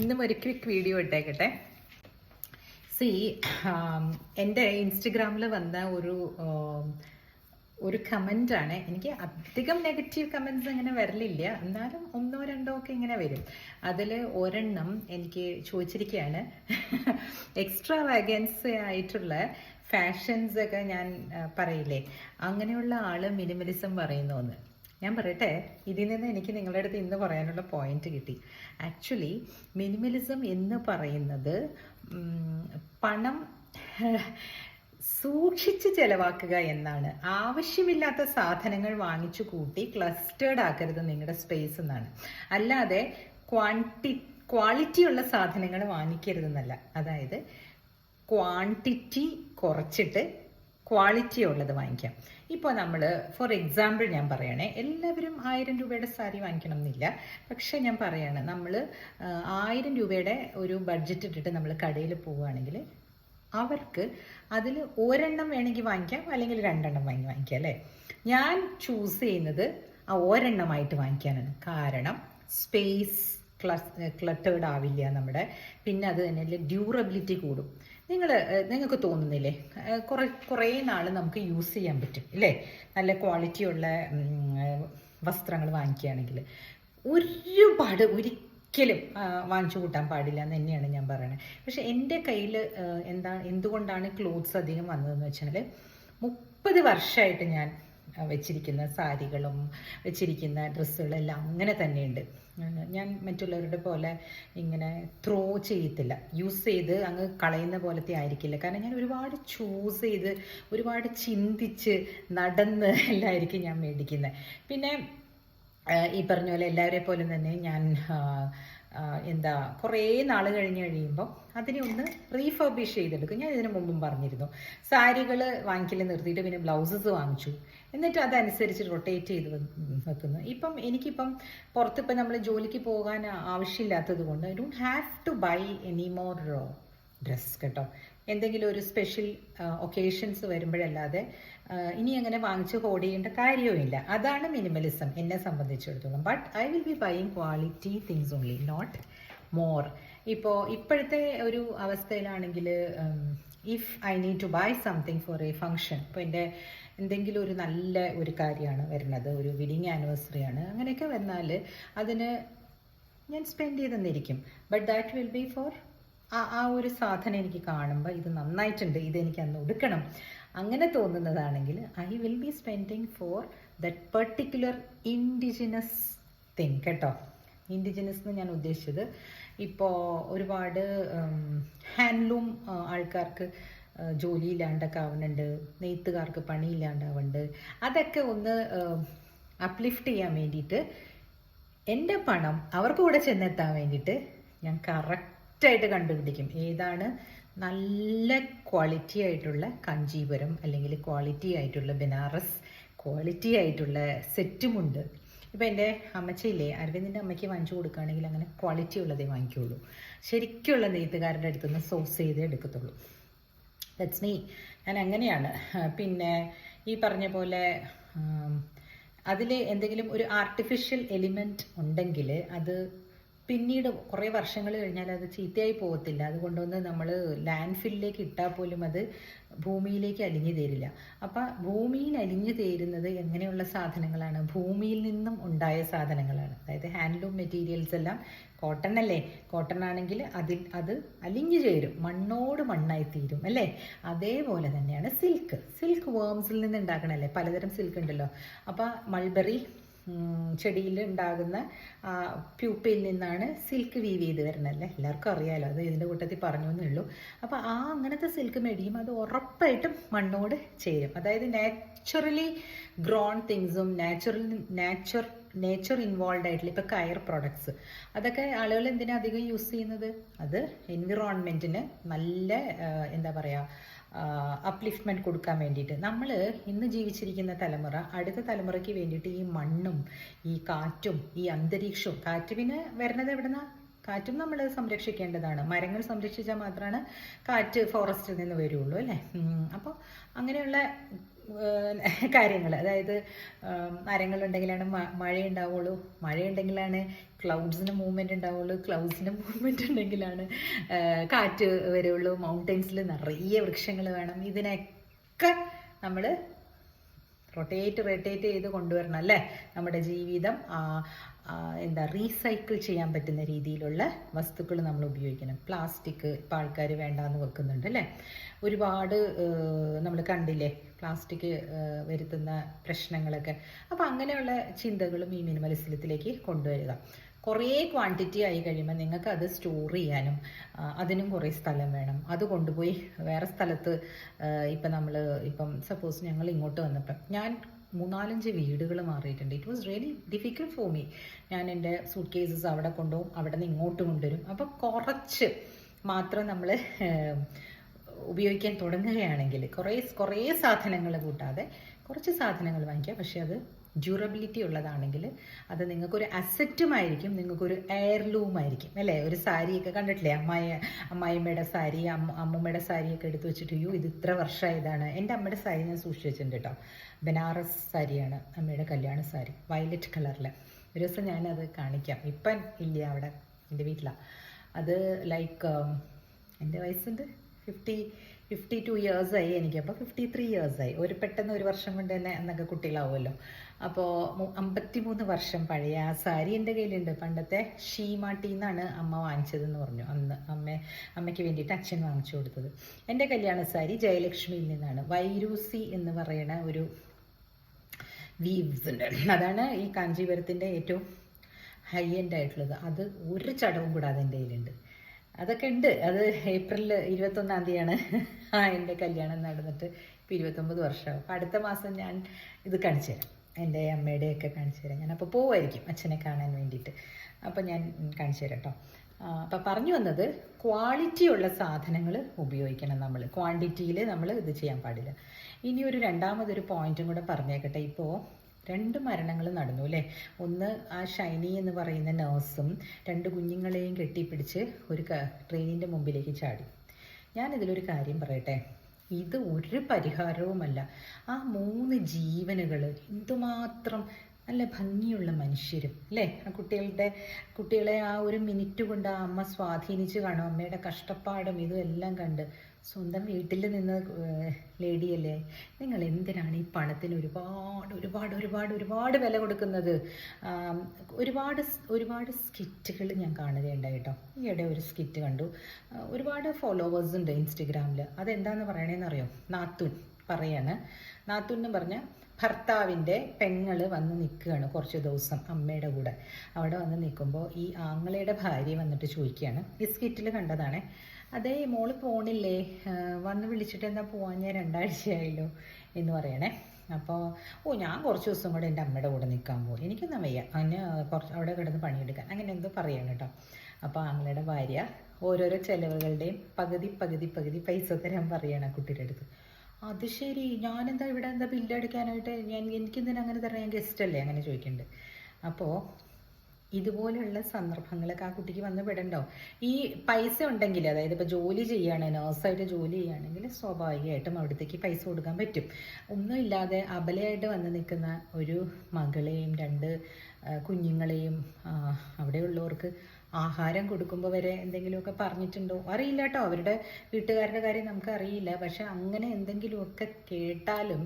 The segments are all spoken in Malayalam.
ഇന്നും ഒരു ക്വിക്ക് വീഡിയോ ഇട്ടേക്കട്ടെ. സി എന്റെ ഇൻസ്റ്റഗ്രാമിൽ വന്ന ഒരു ഒരു കമന്റാണ് എനിക്ക് അധികം നെഗറ്റീവ് കമന്റ്സ് അങ്ങനെ വരലില്ല. എന്നാലും ഒന്നോ രണ്ടോ ഒക്കെ ഇങ്ങനെ വരും. അതിൽ ഒരെണ്ണം എനിക്ക് ചോദിച്ചിരിക്കുകയാണ് എക്സ്ട്രാ വാഗൻസ് ആയിട്ടുള്ള ഫാഷൻസ് ഒക്കെ ഞാൻ പറയില്ലേ? അങ്ങനെയുള്ള ആൾ മിനിമലിസം പറയുന്നു എന്ന്. ഞാൻ പറയട്ടെ ഇതിൽ നിന്ന് എനിക്ക് നിങ്ങളുടെ അടുത്ത് ഇന്ന് പറയാനുള്ള പോയിന്റ് കിട്ടി. ആക്ച്വലി മിനിമലിസം എന്ന് പറയുന്നത് പണം സൂക്ഷിച്ച് ചെലവാക്കുക എന്നാണ്. ആവശ്യമില്ലാത്ത സാധനങ്ങൾ വാങ്ങിച്ചു കൂട്ടി ക്ലസ്റ്റേർഡ് ആക്കരുത് നിങ്ങളുടെ സ്പേസ് എന്നാണ്. അല്ലാതെ ക്വാണ്ടി ക്വാളിറ്റി ഉള്ള സാധനങ്ങൾ വാങ്ങിക്കരുതെന്നല്ല. അതായത് ക്വാണ്ടിറ്റി കുറച്ചിട്ട് ക്വാളിറ്റി ഉള്ളത് വാങ്ങിക്കാം. ഇപ്പോൾ നമ്മൾ ഫോർ എക്സാമ്പിൾ ഞാൻ പറയണേ എല്ലാവരും ആയിരം രൂപയുടെ സാരി വാങ്ങിക്കണം എന്നില്ല പക്ഷെ ഞാൻ പറയാണ് നമ്മൾ ആയിരം രൂപയുടെ ഒരു ബഡ്ജറ്റ് ഇട്ടിട്ട് നമ്മൾ കടയിൽ പോവുകയാണെങ്കിൽ അവർക്ക് അതിൽ ഒരെണ്ണം വേണമെങ്കിൽ വാങ്ങിക്കാം അല്ലെങ്കിൽ രണ്ടെണ്ണം വാങ്ങി വാങ്ങിക്കാം അല്ലേ? ഞാൻ ചൂസ് ചെയ്യുന്നത് ആ ഒരെണ്ണമായിട്ട് വാങ്ങിക്കാനാണ്. കാരണം സ്പേസ് ക്ലസ് ക്ലട്ടേഡ് ആവില്ല നമ്മുടെ. പിന്നെ അത് തന്നെ ഡ്യൂറബിലിറ്റി കൂടും. നിങ്ങൾ നിങ്ങൾക്ക് തോന്നുന്നില്ലേ? കുറെ കുറേ നാൾ നമുക്ക് യൂസ് ചെയ്യാൻ പറ്റും ഇല്ലേ? നല്ല ക്വാളിറ്റിയുള്ള വസ്ത്രങ്ങൾ വാങ്ങിക്കുകയാണെങ്കിൽ ഒരുപാട് ഒരിക്കലും വാങ്ങിച്ചു കൂട്ടാൻ പാടില്ല എന്ന് തന്നെയാണ് ഞാൻ പറയുന്നത് പക്ഷെ എന്റെ കയ്യിൽ എന്താ എന്തുകൊണ്ടാണ് ക്ലോത്ത്സ് അധികം വന്നതെന്ന് വെച്ചാൽ മുപ്പത് വർഷമായിട്ട് ഞാൻ വെച്ചിരിക്കുന്ന സാരികളും വെച്ചിരിക്കുന്ന ഡ്രസ്സുകളെല്ലാം അങ്ങനെ തന്നെയുണ്ട്. ഞാൻ മറ്റുള്ളവരുടെ പോലെ ഇങ്ങനെ ത്രോ ചെയ്യത്തില്ല. യൂസ് ചെയ്ത് അങ്ങ് കളയുന്ന പോലത്തെ ആയിരിക്കില്ല. കാരണം ഞാൻ ഒരുപാട് ചൂസ് ചെയ്ത് ഒരുപാട് ചിന്തിച്ച് നടന്ന് എല്ലായിരിക്കും ഞാൻ മേടിക്കുന്നത് പിന്നെ ഈ പറഞ്ഞ പോലെ എല്ലാവരെ പോലെ തന്നെ ഞാൻ എന്താ കുറേ നാൾ കഴിഞ്ഞ് കഴിയുമ്പോൾ അതിനെ ഒന്ന് റീഫർബിഷ് ചെയ്തെടുക്കും. ഞാൻ ഇതിനു മുമ്പും പറഞ്ഞിരുന്നു. സാരികൾ വാങ്ങിക്കൽ നിർത്തിയിട്ട് പിന്നെ ബ്ലൗസസ് വാങ്ങിച്ചു. എന്നിട്ട് അതനുസരിച്ച് റൊട്ടേറ്റ് ചെയ്ത് വെക്കുന്നു. ഇപ്പം എനിക്കിപ്പം പുറത്തിപ്പം നമ്മൾ ജോലിക്ക് പോകാൻ ആവശ്യമില്ലാത്തത് കൊണ്ട് I don't have to buy any more dress കേട്ടോ. എന്തെങ്കിലും ഒരു സ്പെഷ്യൽ ഒക്കേഷൻസ് വരുമ്പോഴല്ലാതെ ഇനി അങ്ങനെ വാങ്ങിച്ച് ഹോഡ് ചെയ്യേണ്ട കാര്യവുമില്ല. അതാണ് മിനിമലിസം എന്നെ സംബന്ധിച്ചിടത്തോളം. But I will be buying quality things only not more ഇപ്പോൾ ഇപ്പോഴത്തെ ഒരു അവസ്ഥയിലാണെങ്കിൽ if I need to buy something for a function ഇപ്പോൾ എന്റെ എന്തെങ്കിലും ഒരു നല്ല ഒരു കാര്യമാണ് വരുന്നത് ഒരു വെഡിങ് ആനിവേഴ്സറി ആണ് അങ്ങനെയൊക്കെ വന്നാൽ അതിന് ഞാൻ spend ചെയ്തെന്നിരിക്കും. But that will be for ആ ആ ഒരു സാധനം എനിക്ക് കാണുമ്പോൾ ഇത് നന്നായിട്ടുണ്ട് ഇതെനിക്ക് അന്ന് ഒടുക്കണം. അങ്ങനെ തോന്നുന്നതാണെങ്കിൽ I will be spending for that particular indigenous thing കേട്ടോ. ഇൻഡിജിനസ് എന്ന് ഞാൻ ഉദ്ദേശിച്ചത് ഇപ്പോൾ ഒരുപാട് ഹാൻഡ്ലൂം ആൾക്കാർക്ക് ജോലി ജോലിയില്ലാണ്ടൊക്കെ ആവുന്നുണ്ട് നെയ്ത്തുകാർക്ക് പണിയില്ലാണ്ടാവുന്നുണ്ട് അതൊക്കെ ഒന്ന് അപ്ലിഫ്റ്റ് ചെയ്യാൻ വേണ്ടിയിട്ട് എന്റെ പണം അവർക്ക് കൂടെ ചെന്നെത്താൻ വേണ്ടിയിട്ട് ഞാൻ കറക്റ്റായിട്ട് കണ്ടുപിടിക്കും. ഏതാണ്? നല്ല ക്വാളിറ്റി ആയിട്ടുള്ള കാഞ്ചീപുരം അല്ലെങ്കിൽ ക്വാളിറ്റി ആയിട്ടുള്ള ബനാറസ് ക്വാളിറ്റി ആയിട്ടുള്ള സെറ്റുമുണ്ട്. ഇപ്പം എന്റെ അമ്മച്ചയില്ലേ അരവിന്ദിന്റെ അമ്മയ്ക്ക് വാങ്ങിച്ചു കൊടുക്കുകയാണെങ്കിൽ അങ്ങനെ ക്വാളിറ്റി ഉള്ളതേ വാങ്ങിക്കുള്ളൂ. ശരിക്കുള്ള നെയ്ത്തുകാരുടെ അടുത്തുനിന്ന് സോഴ്സ് ചെയ്തേ എടുക്കത്തുള്ളൂ. ദറ്റ്സ് മീ ഞാൻ അങ്ങനെയാണ്. പിന്നെ ഈ പറഞ്ഞ പോലെ അതിൽ എന്തെങ്കിലും ഒരു ആർട്ടിഫിഷ്യൽ എലിമെന്റ് ഉണ്ടെങ്കിൽ അത് പിന്നീട് കുറേ വർഷങ്ങൾ കഴിഞ്ഞാൽ അത് ചീത്തയായി പോകത്തില്ല. അതുകൊണ്ടൊന്ന് നമ്മൾ ലാൻഡ് ഫില്ലിലേക്ക് ഇട്ടാൽ പോലും അത് ഭൂമിയിലേക്ക് അലിഞ്ഞു തരില്ല. അപ്പം ഭൂമിയിൽ അലിഞ്ഞു തേരുന്നത് എങ്ങനെയുള്ള സാധനങ്ങളാണ്? ഭൂമിയിൽ നിന്നും ഉണ്ടായ സാധനങ്ങളാണ്. അതായത് ഹാൻഡ്ലൂം മെറ്റീരിയൽസ് എല്ലാം കോട്ടൺ അല്ലേ? കോട്ടൺ ആണെങ്കിൽ അതിൽ അത് അലിഞ്ഞു ചേരും. മണ്ണോട് മണ്ണായി തീരും അല്ലേ? അതേപോലെ തന്നെയാണ് സിൽക്ക്. സിൽക്ക് വേംസിൽ നിന്ന് ഉണ്ടാക്കണല്ലേ പലതരം സിൽക്ക് ഉണ്ടല്ലോ. അപ്പോൾ മൾബറി ചെടിയിൽ ഉണ്ടാകുന്ന പ്യൂപ്പയിൽ നിന്നാണ് സിൽക്ക് വീവ് ചെയ്ത് വരുന്നതല്ലേ? എല്ലാവർക്കും അറിയാലോ അത് ഇതിന്റെ കൂട്ടത്തിൽ പറഞ്ഞു എന്നേ ഉള്ളൂ. അപ്പോൾ ആ അങ്ങനത്തെ സിൽക്ക് മെടിയും അത് ഉറപ്പായിട്ടും മണ്ണോട് ചേരും. അതായത് നാച്ചുറലി ഗ്രോൺ തിങ്സും നാച്ചുറൽ നാച്ചുർ നേച്ചർ ഇൻവോൾവ് ആയിട്ടുള്ള ഇപ്പോൾ കയർ പ്രോഡക്ട്സ് അതൊക്കെ ആളുകൾ എന്തിനാ അധികം യൂസ് ചെയ്യുന്നത്? അത് എൻവിറോൺമെന്റിന് നല്ല എന്താ പറയുക അപ്ലിഫ്റ്റ്മെന്റ് കൊടുക്കാൻ വേണ്ടിയിട്ട്. നമ്മൾ ഇന്ന് ജീവിച്ചിരിക്കുന്ന തലമുറ അടുത്ത തലമുറയ്ക്ക് വേണ്ടിയിട്ട് ഈ മണ്ണും ഈ കാറ്റും ഈ അന്തരീക്ഷവും കാറ്റ് പിന്നെ വരുന്നത് എവിടുന്ന? കാറ്റും നമ്മൾ സംരക്ഷിക്കേണ്ടതാണ്. മരങ്ങൾ സംരക്ഷിച്ചാൽ മാത്രമാണ് കാറ്റ് ഫോറസ്റ്റിൽ നിന്ന് വരുള്ളൂ അല്ലേ? അപ്പോൾ അങ്ങനെയുള്ള കാര്യങ്ങൾ അതായത് മരങ്ങളുണ്ടെങ്കിലാണ് മഴ ഉണ്ടാവുള്ളൂ മഴയുണ്ടെങ്കിലാണ് ക്ലൗഡ്സിന് മൂവ്മെന്റ് ഉണ്ടാവുള്ളൂ. ക്ലൗഡ്സിന് മൂവ്മെന്റ് ഉണ്ടെങ്കിലാണ് കാറ്റ് വരുള്ളൂ. മൗണ്ടൻസിൽ നിറയെ വൃക്ഷങ്ങൾ വേണം. ഇതിനൊക്കെ നമ്മൾ റൊട്ടേറ്റ് റൊട്ടേറ്റ് ചെയ്ത് കൊണ്ടുവരണം അല്ലേ? നമ്മുടെ ജീവിതം. എന്താ റീസൈക്കിൾ ചെയ്യാൻ പറ്റുന്ന രീതിയിലുള്ള വസ്തുക്കൾ നമ്മൾ ഉപയോഗിക്കണം. പ്ലാസ്റ്റിക് ഇപ്പം ആൾക്കാർ വേണ്ടാന്ന് വെക്കുന്നുണ്ട് അല്ലേ? ഒരുപാട് നമ്മൾ കണ്ടില്ലേ പ്ലാസ്റ്റിക് വരുത്തുന്ന പ്രശ്നങ്ങളൊക്കെ. അപ്പം അങ്ങനെയുള്ള ചിന്തകളും ഈ മിനിമലിസത്തിലേക്ക് കൊണ്ടുവരിക. കുറേ ക്വാണ്ടിറ്റി ആയി കഴിയുമ്പോൾ നിങ്ങൾക്ക് അത് സ്റ്റോർ ചെയ്യാനും അതിനും കുറേ സ്ഥലം വേണം. അത് കൊണ്ടുപോയി വേറെ സ്ഥലത്ത് ഇപ്പം നമ്മൾ ഇപ്പം സപ്പോസ് ഞങ്ങൾ ഇങ്ങോട്ട് വന്നപ്പം ഞാൻ മൂന്നാലഞ്ച് വീടുകൾ മാറിയിട്ടുണ്ട്. It was really difficult for me ഞാൻ എന്റെ സൂട്ട് കേസസ് അവിടെ കൊണ്ടുപോകും അവിടെ നിന്ന് ഇങ്ങോട്ട് കൊണ്ടുവരും. അപ്പം കുറച്ച് മാത്രം നമ്മൾ ഉപയോഗിക്കാൻ തുടങ്ങുകയാണെങ്കിൽ കുറേ കുറേ സാധനങ്ങൾ കൂട്ടാതെ കുറച്ച് സാധനങ്ങൾ വാങ്ങിക്കുക പക്ഷേ അത് ഡ്യൂറബിലിറ്റി ഉള്ളതാണെങ്കിൽ അത് നിങ്ങൾക്കൊരു അസറ്റുമായിരിക്കും നിങ്ങൾക്കൊരു ആയിരിക്കും. അല്ലേ? ഒരു സാരിയൊക്കെ കണ്ടിട്ടില്ലേ? അമ്മായി അമ്മായിമ്മയുടെ സാരി അമ്മ അമ്മമ്മയുടെ സാരിയൊക്കെ എടുത്തു വെച്ചിട്ട് അയ്യോ ഇത് ഇത്ര വർഷമായതാണ്. എന്റെ അമ്മയുടെ സാരി ഞാൻ സൂക്ഷിച്ച് വെച്ചിട്ടുണ്ട് കേട്ടോ. ബനാറസ് സാരിയാണ് അമ്മയുടെ കല്യാണ സാരി വയലറ്റ് കളറിൽ ഒരു ദിവസം ഞാനത് കാണിക്കാം. ഇപ്പം ഇല്ല അവിടെ എന്റെ വീട്ടിലാണ് അത് ലൈക്ക് എന്റെ വയസ്സുണ്ട് ഫിഫ്റ്റി ഫിഫ്റ്റി ടു ഇയേഴ്സായി എനിക്ക് അപ്പോൾ ഫിഫ്റ്റി ത്രീ ഇയേഴ്സായി ഒരു പെട്ടെന്ന് ഒരു വർഷം കൊണ്ട് തന്നെ എന്നൊക്കെ കുട്ടികളാവുമല്ലോ. അപ്പോൾ അമ്പത്തി മൂന്ന് വർഷം പഴയ ആ സാരി എന്റെ കയ്യിലുണ്ട്. പണ്ടത്തെ ഷീമാട്ടി എന്നാണ് അമ്മ വാങ്ങിച്ചതെന്ന് പറഞ്ഞു. അന്ന് അമ്മ അമ്മയ്ക്ക് വേണ്ടിയിട്ട് അച്ഛൻ വാങ്ങിച്ചു കൊടുത്തത്. എന്റെ കല്യാണ സാരി ജയലക്ഷ്മിയിൽ നിന്നാണ്. വൈരൂസി എന്ന് പറയുന്ന ഒരു വീവ്സ് ഉണ്ട് അതാണ് ഈ കാഞ്ചീപുരത്തിന്റെ ഏറ്റവും ഹൈ എൻഡ് ആയിട്ടുള്ളത്. അത് ഒരു ചടവും കൂടാതെ എന്റെ കയ്യിലുണ്ട്. അതൊക്കെ ഉണ്ട്. അത് ഏപ്രിൽ ഇരുപത്തൊന്നാം തീയതിയാണ് ആ എന്റെ കല്യാണം നടന്നിട്ട് ഇപ്പോൾ ഇരുപത്തൊമ്പത് വർഷമാവും. അടുത്ത മാസം ഞാൻ ഇത് കാണിച്ചു തരാം. എന്റെ അമ്മയുടെയൊക്കെ കാണിച്ചു തരാം. ഞാൻ അപ്പോൾ പോവായിരിക്കും അച്ഛനെ കാണാൻ വേണ്ടിയിട്ട്. അപ്പോൾ ഞാൻ കാണിച്ചു തരാം കേട്ടോ അപ്പോൾ പറഞ്ഞു വന്നത് ക്വാളിറ്റി ഉള്ള സാധനങ്ങൾ ഉപയോഗിക്കണം നമ്മൾ ക്വാണ്ടിറ്റിയിൽ നമ്മൾ ഇത് ചെയ്യാൻ പാടില്ല. ഇനി ഒരു രണ്ടാമതൊരു പോയിന്റും കൂടെ പറഞ്ഞേക്കട്ടെ. ഇപ്പോൾ രണ്ട് മരണങ്ങൾ നടന്നു അല്ലേ? ഒന്ന് ആ ഷൈനി എന്ന് പറയുന്ന നേഴ്സും രണ്ട് കുഞ്ഞുങ്ങളെയും കെട്ടിപ്പിടിച്ച് ഒരു ട്രെയിനിന്റെ മുമ്പിലേക്ക് ചാടി. ഞാനിതിലൊരു കാര്യം പറയട്ടെ. ഇത് ഒരു പരിഹാരവുമല്ല. ആ മൂന്ന് ജീവനുകൾ എന്തുമാത്രം നല്ല ഭംഗിയുള്ള മനുഷ്യരും അല്ലേ? ആ കുട്ടികളുടെ കുട്ടികളെ ആ ഒരു മിനിറ്റ് കൊണ്ട് ആ അമ്മ സ്വാധീനിച്ച് കാണും. അമ്മയുടെ കഷ്ടപ്പാടും ഇതും എല്ലാം കണ്ട് സ്വന്തം വീട്ടിൽ നിന്ന് ലേഡിയല്ലേ? നിങ്ങൾ എന്തിനാണ് ഈ പണത്തിന് ഒരുപാട് ഒരുപാട് ഒരുപാട് ഒരുപാട് വില കൊടുക്കുന്നത്? ഒരുപാട് ഒരുപാട് സ്കിറ്റുകൾ ഞാൻ കാണുകയുണ്ടായി കേട്ടോ. ഈയിടെ ഒരു സ്കിറ്റ് കണ്ടു. ഒരുപാട് ഫോളോവേഴ്സ് ഉണ്ട് ഇൻസ്റ്റഗ്രാമിൽ അതെന്താണെന്ന് പറയണേന്ന് അറിയോ നാത്തുൻ പറയാണ്. നാത്തുൻ എന്ന് പറഞ്ഞാൽ ഭർത്താവിന്റെ പെങ്ങൾ വന്ന് നിൽക്കുകയാണ് കുറച്ച് ദിവസം അമ്മയുടെ കൂടെ. അവിടെ വന്ന് നിൽക്കുമ്പോൾ ഈ ആങ്ങളയുടെ ഭാര്യ വന്നിട്ട് ചോദിക്കുകയാണ്. ഈ സ്കിറ്റിൽ കണ്ടതാണേ അതേ മോൾ പോണില്ലേ? വന്ന് വിളിച്ചിട്ട് എന്താ പോവാൻ ഞാൻ രണ്ടാഴ്ചയായല്ലോ എന്ന് പറയണേ. അപ്പോൾ ഓ ഞാൻ കുറച്ച് ദിവസം കൂടെ എന്റെ അമ്മയുടെ കൂടെ നിൽക്കാൻ പോകും എനിക്കൊന്നും വയ്യ. അതിന് കുറച്ച് അവിടെ കിടന്ന് പണിയെടുക്കാൻ. അങ്ങനെ എന്തോ പറയാണ് കേട്ടോ. അപ്പോൾ ആങ്ങളുടെ ഭാര്യ ഓരോരോ ചെലവുകളുടെയും പകുതി പകുതി പകുതി പൈസ തരാൻ പറയാണ് ആ കുട്ടിയുടെ അടുത്ത്. അത് ശരി. ഞാനെന്താ ഇവിടെ എന്താ ബില്ല് അടിക്കാനായിട്ട് ഞാൻ എനിക്കെന്തിനാ അങ്ങനെ തരണം ഞാൻ ഗസ്റ്റ് അല്ലേ? അങ്ങനെ ചോദിക്കുന്നുണ്ട് അപ്പോൾ ഇതുപോലെയുള്ള സന്ദർഭങ്ങളൊക്കെ ആ കുട്ടിക്ക് വന്ന് പെടണ്ടോ ഈ പൈസ ഉണ്ടെങ്കിൽ അതായത് ഇപ്പോൾ ജോലി ചെയ്യാണ് നേഴ്സായിട്ട് ജോലി ചെയ്യുകയാണെങ്കിൽ സ്വാഭാവികമായിട്ടും അവിടത്തേക്ക് പൈസ കൊടുക്കാൻ പറ്റും. ഒന്നുമില്ലാതെ അബലയായിട്ട് വന്ന് നിൽക്കുന്ന ഒരു മകളെയും രണ്ട് കുഞ്ഞുങ്ങളെയും അവിടെയുള്ളവർക്ക് ആഹാരം കൊടുക്കുമ്പോൾ വരെ എന്തെങ്കിലുമൊക്കെ പറഞ്ഞിട്ടുണ്ടോ? അറിയില്ല കേട്ടോ അവരുടെ വീട്ടുകാരുടെ കാര്യം നമുക്ക് അറിയില്ല. പക്ഷെ അങ്ങനെ എന്തെങ്കിലുമൊക്കെ കേട്ടാലും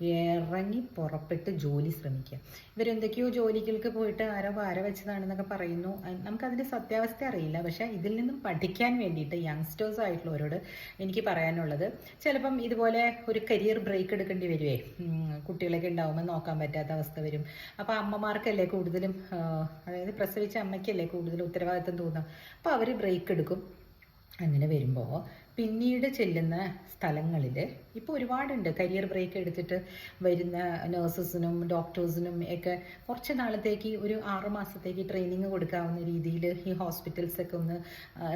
ഇറങ്ങി പുറപ്പെട്ട് ജോലി ശ്രമിക്കുക. ഇവരെന്തൊക്കെയോ ജോലികൾക്ക് പോയിട്ട് ആരോ വാര വെച്ചതാണെന്നൊക്കെ പറയുന്നു. നമുക്കതിന്റെ സത്യാവസ്ഥ അറിയില്ല. പക്ഷെ ഇതിൽ നിന്നും പഠിക്കാൻ വേണ്ടിയിട്ട് യങ്സ്റ്റേഴ്സ് ആയിട്ടുള്ളവരോട് എനിക്ക് പറയാനുള്ളത് ചിലപ്പം ഇതുപോലെ ഒരു കരിയർ ബ്രേക്ക് എടുക്കേണ്ടി വരുവേ. കുട്ടികളൊക്കെ ഉണ്ടാവുമ്പോൾ നോക്കാൻ പറ്റാത്ത അവസ്ഥ വരും. അപ്പോൾ അമ്മമാർക്കല്ലേ കൂടുതലും അതായത് പ്രസവിച്ച അമ്മയ്ക്കല്ലേ കൂടുതൽ ഉത്തരവാദിത്തം തോന്നുക? അപ്പോൾ അവർ ബ്രേക്ക് എടുക്കും. അങ്ങനെ വരുമ്പോൾ പിന്നീട് ചെല്ലുന്ന സ്ഥലങ്ങളിൽ ഇപ്പോൾ ഒരുപാടുണ്ട്. കരിയർ ബ്രേക്ക് എടുത്തിട്ട് വരുന്ന നേഴ്സസിനും ഡോക്ടേഴ്സിനും ഒക്കെ കുറച്ച് നാളത്തേക്ക് ഒരു ആറുമാസത്തേക്ക് ട്രെയിനിങ് കൊടുക്കാവുന്ന രീതിയിൽ ഈ ഹോസ്പിറ്റൽസൊക്കെ ഒന്ന്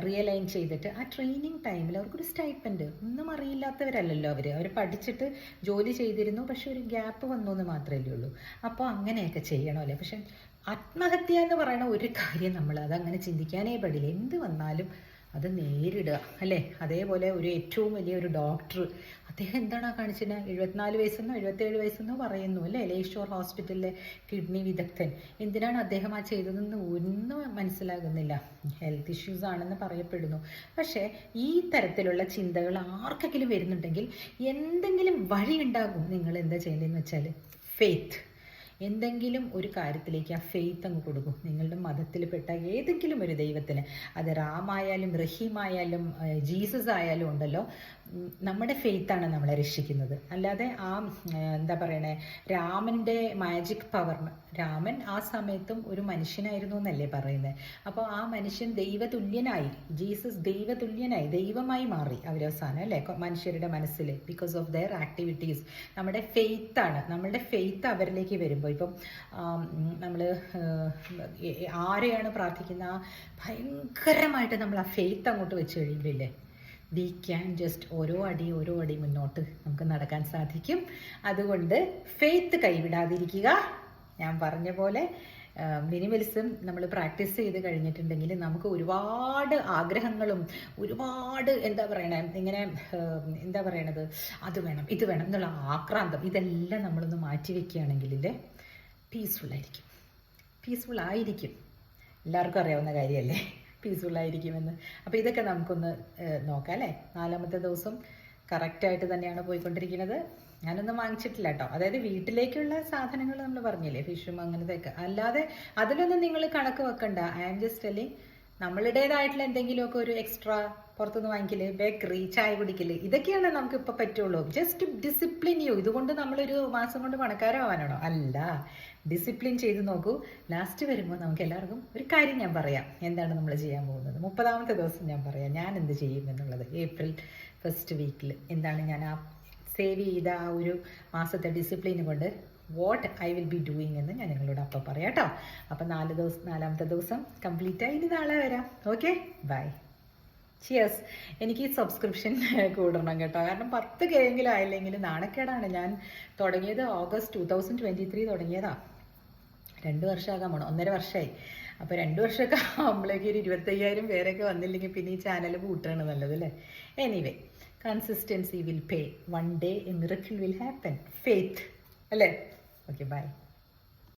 റിയലൈൻ ചെയ്തിട്ട് ആ ട്രെയിനിങ് ടൈമിൽ അവർക്കൊരു സ്റ്റൈപ്പൻഡ് ഒന്നും അറിയില്ലാത്തവരല്ലല്ലോ അവർ അവർ പഠിച്ചിട്ട് ജോലി ചെയ്തിരുന്നു പക്ഷെ ഒരു ഗ്യാപ്പ് വന്നു എന്ന് മാത്രമല്ലേ ഉള്ളൂ. അപ്പോൾ അങ്ങനെയൊക്കെ ചെയ്യണമല്ലേ? പക്ഷെ ആത്മഹത്യ എന്ന് പറയുന്ന ഒരു കാര്യം നമ്മൾ അതങ്ങനെ ചിന്തിക്കാനേ പാടില്ല. എന്ത് വന്നാലും അത് നേരിടുക അല്ലേ? അതേപോലെ ഒരു ഏറ്റവും വലിയ ഒരു ഡോക്ടർ അദ്ദേഹം എന്താണ് കാണിച്ചത്? എഴുപത്തിനാല് വയസ്സെന്നോ എഴുപത്തേഴ് വയസ്സെന്നോ പറയുന്നു അല്ലേ? ലേഷോർ ഹോസ്പിറ്റലിലെ കിഡ്നി വിദഗ്ധൻ. എന്തിനാണ് അദ്ദേഹം ആ ചെയ്തതെന്ന് ഒന്നും മനസ്സിലാകുന്നില്ല. ഹെൽത്ത് ഇഷ്യൂസ് ആണെന്ന് പറയപ്പെടുന്നു. പക്ഷേ ഈ തരത്തിലുള്ള ചിന്തകൾ ആർക്കെങ്കിലും വരുന്നുണ്ടെങ്കിൽ എന്തെങ്കിലും വഴിയുണ്ടാകും. നിങ്ങൾ എന്താ ചെയ്യേണ്ടതെന്ന് വെച്ചാൽ ഫെയ്ത്ത് എന്തെങ്കിലും ഒരു കാര്യത്തിലേക്ക് ആ ഫെയ്ത്ത് അങ്ങ് കൊടുക്കും. നിങ്ങളുടെ മതത്തിൽപ്പെട്ട ഏതെങ്കിലും ഒരു ദൈവത്തിന്. അത് റാമായാലും റഹീമായാലും ജീസസ് ആയാലും ഉണ്ടല്ലോ. നമ്മുടെ ഫെയ്ത്താണ് നമ്മളെ രക്ഷിക്കുന്നത്. അല്ലാതെ ആ എന്താ പറയണേ രാമന്റെ മാജിക് പവർ രാമൻ ആ സമയത്തും ഒരു മനുഷ്യനായിരുന്നു എന്നല്ലേ പറയുന്നത് അപ്പോൾ ആ മനുഷ്യൻ ദൈവതുല്യനായി ജീസസ് ദൈവതുല്യനായി ദൈവമായി മാറി അവരവസാനം അല്ലേ മനുഷ്യരുടെ മനസ്സിൽ ബിക്കോസ് ഓഫ് ദെയർ ആക്ടിവിറ്റീസ് നമ്മുടെ ഫെയ്ത്താണ് നമ്മളുടെ ഫെയ്ത്ത് അവരിലേക്ക് വരുമ്പോൾ ഇപ്പം നമ്മൾ ആരെയാണ് പ്രാർത്ഥിക്കുന്ന? ഭയങ്കരമായിട്ട് നമ്മൾ ആ ഫെയ്ത്ത് അങ്ങോട്ട് വെച്ച് കഴിയുമ്പോഴില്ലേ വി ക്യാൻ ജസ്റ്റ് ഓരോ അടി ഓരോ അടി മുന്നോട്ട് നമുക്ക് നടക്കാൻ സാധിക്കും. അതുകൊണ്ട് ഫെയ്ത്ത് കൈവിടാതിരിക്കുക. ഞാൻ പറഞ്ഞ പോലെ മിനിമലിസം നമ്മൾ പ്രാക്ടീസ് ചെയ്ത് കഴിഞ്ഞിട്ടുണ്ടെങ്കിൽ നമുക്ക് ഒരുപാട് ആഗ്രഹങ്ങളും ഒരുപാട് എന്താ പറയണേ ഇങ്ങനെ എന്താ പറയണത്? അത് വേണം ഇത് വേണം എന്നുള്ള ആക്രാന്തം. ഇതെല്ലാം നമ്മളൊന്ന് മാറ്റി വെക്കുകയാണെങ്കിൽ പീസ്ഫുൾ ആയിരിക്കും. പീസ്ഫുൾ ആയിരിക്കും. എല്ലാവർക്കും അറിയാവുന്ന കാര്യമല്ലേ? പീസ്ഫുൾ ആയിരിക്കുമെന്ന്. അപ്പോൾ ഇതൊക്കെ നമുക്കൊന്ന് നോക്കാം അല്ലേ? നാലാമത്തെ ദിവസം കറക്റ്റായിട്ട് തന്നെയാണ് പോയിക്കൊണ്ടിരിക്കുന്നത്. ഞാനൊന്നും വാങ്ങിച്ചിട്ടില്ല കേട്ടോ. അതായത് വീട്ടിലേക്കുള്ള സാധനങ്ങൾ നമ്മൾ പറഞ്ഞില്ലേ ഫിഷും അങ്ങനത്തെയൊക്കെ. അല്ലാതെ അതിലൊന്നും നിങ്ങൾ കണക്ക് വെക്കണ്ട. ഐ ആം ജസ്റ്റ് ടെല്ലിങ് നമ്മളുടേതായിട്ടുള്ള എന്തെങ്കിലുമൊക്കെ ഒരു എക്സ്ട്രാ പുറത്തുനിന്ന് വാങ്ങിക്കൽ ബേക്കറി ചായ കുടിക്കൽ ഇതൊക്കെയാണ് നമുക്ക് ഇപ്പൊ പറ്റുള്ളൂ. ജസ്റ്റ് ഡിസിപ്ലിൻ യു ഇതുകൊണ്ട് നമ്മളൊരു മാസം കൊണ്ട് പണക്കാരാവാനാണോ? അല്ല. ഡിസിപ്ലിൻ ചെയ്ത് നോക്കൂ. ലാസ്റ്റ് വരുമ്പോൾ നമുക്ക് എല്ലാവർക്കും ഒരു കാര്യം ഞാൻ പറയാം. എന്താണ് നമ്മൾ ചെയ്യാൻ പോകുന്നത്? മുപ്പതാമത്തെ ദിവസം ഞാൻ പറയാം. ഞാൻ എന്ത് ചെയ്യും എന്നുള്ളത്. ഏപ്രിൽ ഫസ്റ്റ് വീക്കിൽ എന്താണ് ഞാൻ ആ സേവ് ചെയ്ത ആ ഒരു മാസത്തെ ഡിസിപ്ലിൻ കൊണ്ട് what I will be doing എന്ന് ഞാൻ നിങ്ങളോട് അപ്പം പറയാം കേട്ടോ. അപ്പം നാല് ദിവസം നാലാമത്തെ ദിവസം കംപ്ലീറ്റ് ആയി. ഇനി നാളെ വരാം. ഓക്കെ ബൈ ചിയേഴ്സ് എനിക്ക് ഈ സബ്സ്ക്രിപ്ഷൻ കൂടണം കേട്ടോ. കാരണം പത്ത് കെയെങ്കിലും ആയില്ലെങ്കിൽ നാണക്കേടാണ്. ഞാൻ തുടങ്ങിയത് August two thousand twenty three തുടങ്ങിയതാ. രണ്ട് വർഷമാകാൻ പോണം. ഒന്നര വർഷമായി അപ്പോൾ രണ്ട് വർഷമൊക്കെ ആകുമ്പോഴേക്കും ഒരു ഇരുപത്തയ്യായിരം പേരൊക്കെ വന്നില്ലെങ്കിൽ പിന്നെ ഈ ചാനൽ കൂട്ടുകയാണ് നല്ലത് അല്ലേ? Anyway consistency will pay one day a miracle will happen faith അല്ലേ? Okay bye